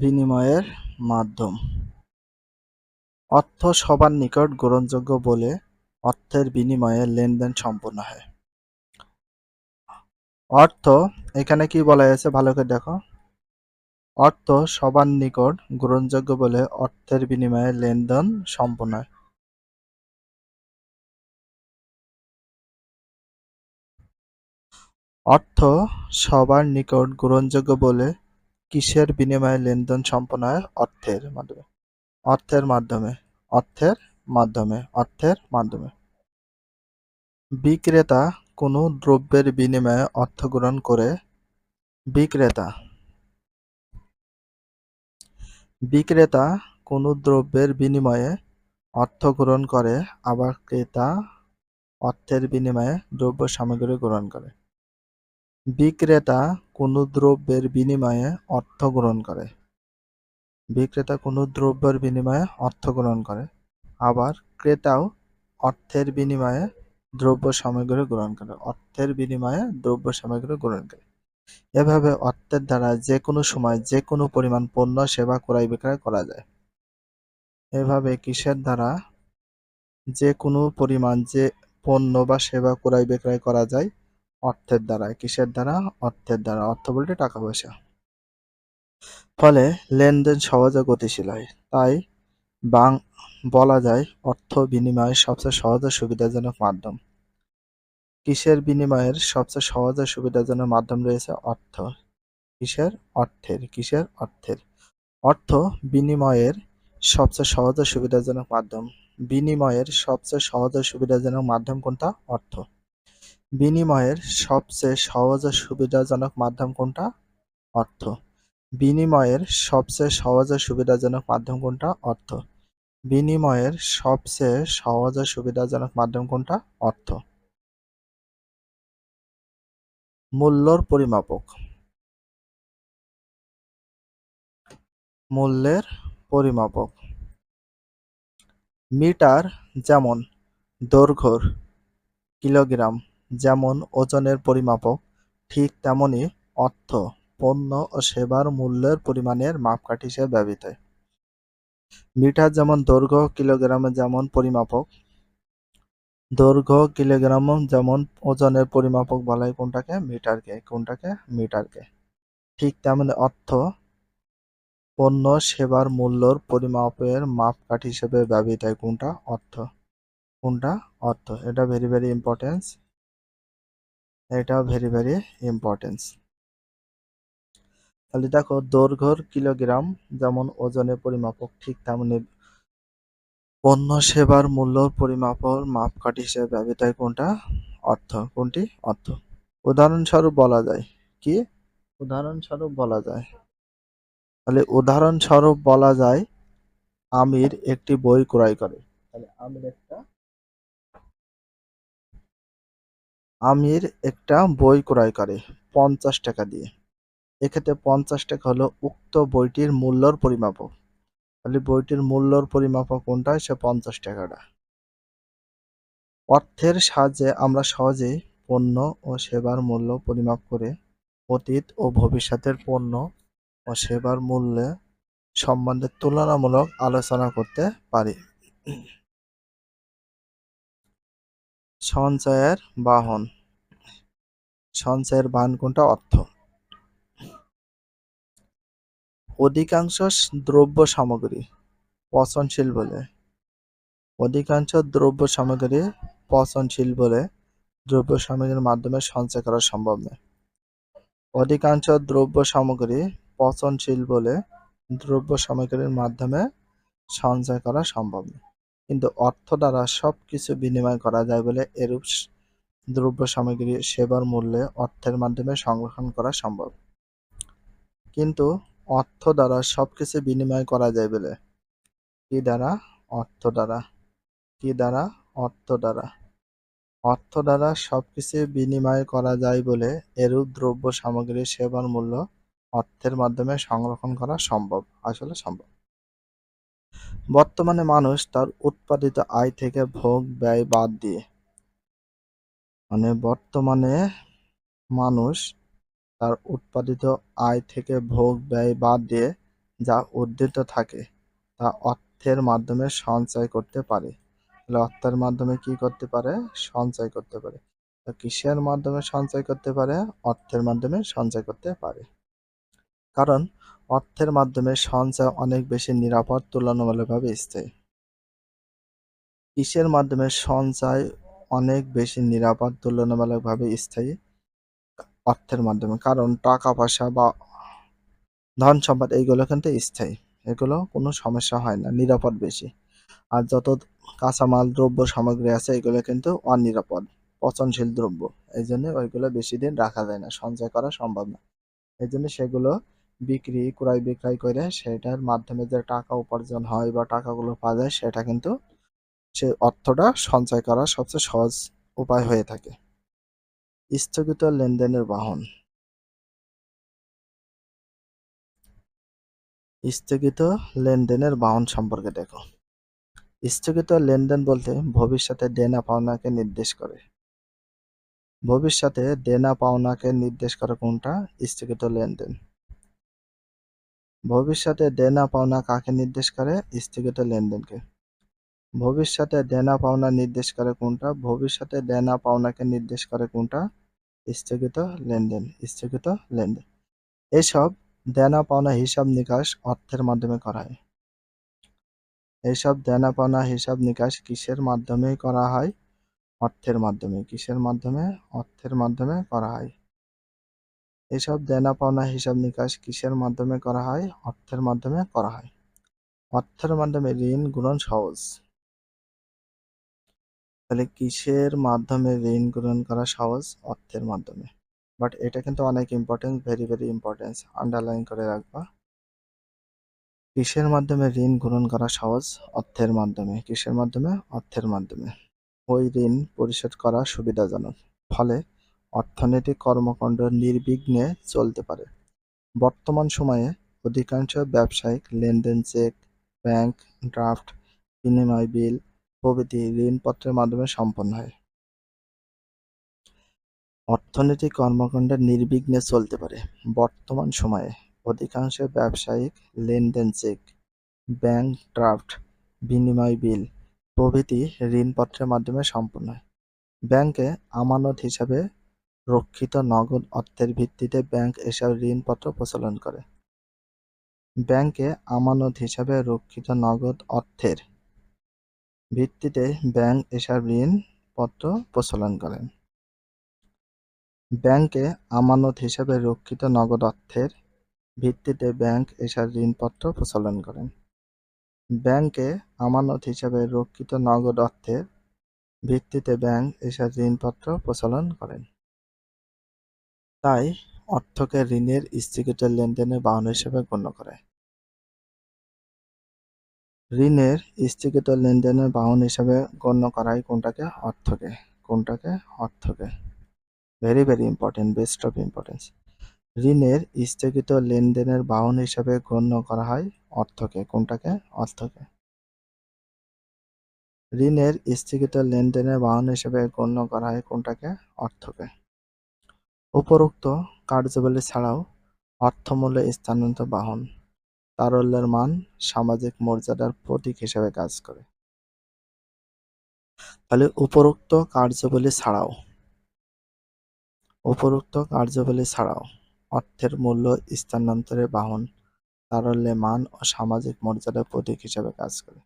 বিনিময়ের মাধ্যম। অর্থ সবার নিকট গ্রহণযোগ্য বলে অর্থের বিনিময়ে লেনদেন সম্পন্ন হয়। অর্থ, এখানে কি বলা হয়েছে? ভালো করে দেখো। অর্থ সবার নিকট গ্রহণযোগ্য বলে অর্থের বিনিময়ে লেনদেন সম্পন্ন হয়। অর্থ সবার নিকট গ্রহণযোগ্য বলে কিসের বিনিময়ে লেনদেন সম্পন্ন হয় অর্থের মাধ্যমে? অর্থের মাধ্যমে। অর্থের মাধ্যমে। অর্থের মাধ্যমে। বিক্রেতা কোনো দ্রব্যের বিনিময়ে অর্থ গ্রহণ করে বিক্রেতা। বিক্রেতা কোনো দ্রব্যের বিনিময়ে অর্থ গ্রহণ করে, আবার ক্রেতা অর্থের বিনিময়ে দ্রব্য সামগ্রী গ্রহণ করে। বিক্রেতা কোনো দ্রব্যের বিনিময়ে অর্থ গ্রহণ করে। বিক্রেতা কোনো দ্রব্যের বিনিময়ে অর্থ গ্রহণ করে। আবার ক্রেতাও অর্থের বিনিময়ে দ্রব্য সামগ্রী গ্রহণ করে। অর্থের বিনিময়ে দ্রব্য সামগ্রী গ্রহণ করে। এভাবে অর্থের দ্বারা যে কোনো সময় যে কোনো পরিমাণ পণ্য, সেবা, ক্রয়, বিক্রয় করা যায়। এভাবে কিসের দ্বারা যে কোনো পরিমাণ যে পণ্য বা সেবা, ক্রয়, বিক্রয় করা যায় অর্থের দ্বারা, কিসের দ্বারা? অর্থের দ্বারা। অর্থ বলতে টাকা পয়সা। ফলে লেনদেন সহজে গতিশীল হয়। তাই বাং বলা যায় অর্থ বিনিময়ের সবচেয়ে সহজ ও সুবিধাজনক মাধ্যম। কিসের বিনিময়ের সবচেয়ে সহজ ও সুবিধাজনক মাধ্যম রয়েছে অর্থ। কিসের? অর্থের। কিসের? অর্থের। অর্থ বিনিময়ের সবচেয়ে সহজ ও সুবিধাজনক মাধ্যম। বিনিময়ের সবচেয়ে সহজ ও সুবিধাজনক মাধ্যম কোনটা? অর্থ। বিনিময়ের সবচেয়ে সহজ ও সুবিধাজনক মাধ্যম কোনটা? অর্থ। বিনিময়ের সবচেয়ে সহজ ও সুবিধাজনক মাধ্যম কোনটা? অর্থ। বিনিময়ের সবচেয়ে সহজ ও সুবিধাজনক মাধ্যম কোনটা? অর্থ। মূল্যর পরিমাপক। মূল্যের পরিমাপক। মিটার যেমন দৈর্ঘ্যর কিলোগ্রাম যেমন ওজনের পরিমাপক, ঠিক তেমনি অর্থ, পণ্য ও সেবার মূল্যের পরিমাণের মাপকাঠি হিসেবে ব্যবহৃত হয়। মিটার যেমন দৈর্ঘ্য কিলোগ্রামে যেমন পরিমাপক, দৈর্ঘ্য কিলোগ্রাম যেমন ওজনের পরিমাপক বলা হয় কোনটাকে? মিটারকে কোনটাকে? মিটারকে। ঠিক তেমনি অর্থ, পণ্য সেবার মূল্যর পরিমাপের মাপকাঠি হিসেবে ব্যবহৃত হয় কোনটা? অর্থ। কোনটা? অর্থ। এটা ভেরি ভেরি ইম্পর্টেন্স এটা ভেরি ভেরি ইম্পর্টেন্স তাহলে দেখো, দৈর্ঘ্যর কিলোগ্রাম যেমন ওজনের পরিমাপক, ঠিক তেমনি পণ্য সেবার মূল্য পরিমাপর মাপকাঠি হিসেবে ব্যবহৃত হয় কোনটা? অর্থ। কোনটি? অর্থ। উদাহরণস্বরূপ বলা যায় কি? উদাহরণস্বরূপ বলা যায়। তাহলে উদাহরণস্বরূপ বলা যায় আমির একটি বই ক্রয় করে। তাহলে আমির একটা আমির একটা বই ক্রয় করে পঞ্চাশ টাকা দিয়ে। এক্ষেত্রে পঞ্চাশ টাকা হলো উক্ত বইটির মূল্যর পরিমাপক। তাহলে বইটির মূল্যর পরিমাপক কোনটা? সে পঞ্চাশ টাকাটা। অর্থের সাহায্যে আমরা সহজেই পণ্য ও সেবার মূল্য পরিমাপ করে অতীত ও ভবিষ্যতের পণ্য ও সেবার মূল্যে সম্বন্ধে তুলনামূলক আলোচনা করতে পারি। সঞ্চয়ের বাহন। সঞ্চয়ের বাহন কোনটা? অর্থ। অধিকাংশ দ্রব্য সামগ্রী পচনশীল বলে। অধিকাংশ দ্রব্য সামগ্রী পচনশীল বলে। দ্রব্য সামগ্রীর মাধ্যমে সঞ্চয় করা সম্ভব নয়। অধিকাংশ দ্রব্য সামগ্রী পচনশীল বলে। দ্রব্য সামগ্রীর মাধ্যমে সঞ্চয় করা সম্ভব নয়। কিন্তু অর্থ দ্বারা সব কিছু বিনিময় করা যায় বলে এরূপ দ্রব্য সামগ্রী সেবার মূল্যে অর্থের মাধ্যমে সংরক্ষণ করা সম্ভব। কিন্তু অর্থ দ্বারা সবকিছু বিনিময় করা যায় বলে কি দ্বারা? অর্থ দ্বারা। কি দ্বারা? অর্থ দ্বারা। অর্থ দ্বারা সবকিছু বিনিময় করা যায় বলে এরূপ দ্রব্য সামগ্রী সেবার মূল্য অর্থের মাধ্যমে সংরক্ষণ করা সম্ভব, আসলে সম্ভব। বর্তমানে মানুষ তার উৎপাদিত আয় থেকে ভোগ, ব্যয় বাদ দিয়ে। মানে বর্তমানে মানুষ তার উৎপাদিত আয় থেকে ভোগ, ব্যয় বাদ দিয়ে যা উদ্ধৃত থাকে, তা অর্থের মাধ্যমে সঞ্চয় করতে পারে। তাহলে অর্থের মাধ্যমে কি করতে পারে? সঞ্চয় করতে পারে। কিসের মাধ্যমে সঞ্চয় করতে পারে? অর্থের মাধ্যমে সঞ্চয় করতে পারে। কারণ অর্থের মাধ্যমে সঞ্চয় অনেক বেশি নিরাপদ, তুলনামূলকভাবে স্থায়ী। কিসের মাধ্যমে সঞ্চয় অনেক বেশি নিরাপদ, তুলনামূলকভাবে স্থায়ী? অর্থের মাধ্যমে। কারণ টাকা, পয়সা বা ধন সম্পদ, এইগুলো কিন্তু স্থায়ী। এগুলো কোনো সমস্যা হয় না, নিরাপদ বেশি। আর যত কাঁচামাল, দ্রব্য সামগ্রী আছে, এগুলো কিন্তু অনিরাপদ, পচনশীল দ্রব্য। এই জন্য ওইগুলো বেশি দিন রাখা যায় না, সঞ্চয় করা সম্ভব না। এই জন্য সেগুলো বিক্রি, ক্রয় বিক্রয় করে সেটার মাধ্যমে যে টাকা উপার্জন হয় বা টাকাগুলো পাওয়া যায়, সেটা কিন্তু সে অর্থটা সঞ্চয় করা সবচেয়ে সহজ উপায় হয়ে থাকে। স্থগিত লেনদেনের বাহন। স্থগিত লেনদেনের বাহন সম্পর্কে দেখো। স্থগিত লেনদেন বলতে ভবিষ্যতে দেনা পাওনাকে নির্দেশ করে। ভবিষ্যতে দেনা পাওনাকে নির্দেশ করে কোনটা? স্থগিত লেনদেন। ভবিষ্যতে দেনা পাওনা কাকে নির্দেশ করে? স্থগিত লেনদেনকে। ভবিষ্যতে দেনা পাওনা নির্দেশ করে কোনটা? ভবিষ্যতে দেনা পাওনাকে নির্দেশ করে কোনটা? স্থগিত লেনদেন স্থগিত লেনদেন। এসব দেনা পাওনা হিসাব নিকাশ অর্থের মাধ্যমে করা হয়। এইসব দেনা পাওনা হিসাব নিকাশ কিসের মাধ্যমে করা হয়? অর্থের মাধ্যমে, কিসের মাধ্যমে? অর্থের মাধ্যমে করা হয়। এসব দেনা পাওনা হিসাব নিকাশ কিসের মাধ্যমে করা হয়? অর্থের মাধ্যমে করা হয়। অর্থের মাধ্যমে ঋণ গ্রহণ সহজ। তাহলে কিসের মাধ্যমে ঋণ গ্রহণ করা সহজ? অর্থের মাধ্যমে। বাট এটা কিন্তু অনেক important very very importance underline করে রাখবা। কিসের মাধ্যমে ঋণ গ্রহণ করা সহজ? অর্থের মাধ্যমে। কিসের মাধ্যমে? অর্থের মাধ্যমে। ওই ঋণ পরিশোধ করা সুবিধাজনক। ফলে অর্থনৈতিক কর্মকাণ্ড নির্বিঘ্নে চলতে পারে। বর্তমান সময়ে অধিকাংশ ব্যবসায়িক লেনদেন চেক, ব্যাংক, ড্রাফট, বিনিময় বিল প্রভৃতি ঋণপত্রের মাধ্যমে সম্পন্ন হয়। অর্থনৈতিক কর্মকাণ্ড নির্বিঘ্নে চলতে পারে। বর্তমান সময়ে অধিকাংশ ব্যবসায়িক লেনদেন চেক, ব্যাংক, ড্রাফট, বিনিময় বিল প্রভৃতি ঋণপত্রের মাধ্যমে সম্পন্ন হয়। ব্যাংকে আমানত হিসাবে রক্ষিত নগদ অর্থের ভিত্তিতে ব্যাংক এসব ঋণপত্র প্রচলন করে। ব্যাংকে আমানত হিসাবে রক্ষিত নগদ অর্থের ভিত্তিতে ব্যাংক এসব ঋণপত্র প্রচলন করেন ব্যাংকে আমানত হিসাবে রক্ষিত নগদ অর্থের ভিত্তিতে ব্যাংক এসব ঋণপত্র প্রচলন করেন ব্যাংকে আমানত হিসাবে রক্ষিত নগদ অর্থের ভিত্তিতে ব্যাংক এসব ঋণপত্র প্রচলন করেন তাই অর্থকে ঋণের স্থগিত লেনদেনের বাহন হিসেবে গণ্য করে। ঋণের স্থগিত লেনদেনের বাহন হিসেবে গণ্য করা হয় কোনটাকে? অর্থকে। কোনটাকে? অর্থকে। Very very important best of importance ঋণের স্থগিত লেনদেনের বাহন হিসেবে গণ্য করা হয় অর্থকে। কোনটাকে? অর্থকে। ঋণের স্থগিত লেনদেনের বাহন হিসেবে গণ্য করা হয় কোনটাকে? অর্থকে। উপরোক্ত কার্যাবলী ছাড়াও অর্থমূল্য স্থানান্তর বাহন, তারল্যের মান, সামাজিক মর্যাদার প্রতীক হিসেবে কাজ করে। তাহলে উপরোক্ত কার্যাবলী ছাড়াও, উপরোক্ত কার্যাবলী ছাড়াও অর্থের মূল্য, স্থানান্তরের বাহন, তারল্যে মান ও সামাজিক মর্যাদার প্রতীক হিসেবে কাজ করে।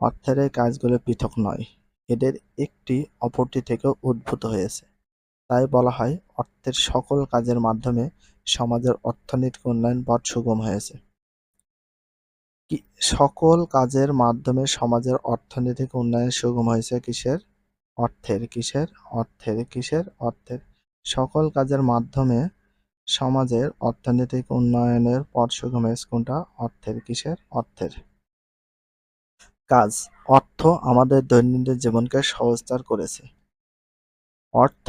অর্থের এই কাজগুলো পৃথক নয়, এদের একটি অপরটি থেকে উদ্ভূত হয়েছে। তাই বলা হয়, অর্থের সকল কাজের মাধ্যমে সমাজের অর্থনৈতিক উন্নয়ন পথ সুগম হয়েছে। সকল কাজের মাধ্যমে সমাজের অর্থনৈতিক উন্নয়ন সুগম হয়েছে কিসের? অর্থের কিসের? অর্থের কিসের? অর্থের সকল কাজের মাধ্যমে সমাজের অর্থনৈতিক উন্নয়নের পথ সুগম হয়েছে কোনটা? অর্থের কিসের? অর্থের। কাজ, অর্থ আমাদের দৈনন্দিন জীবনকে সহজতর করেছে। অর্থ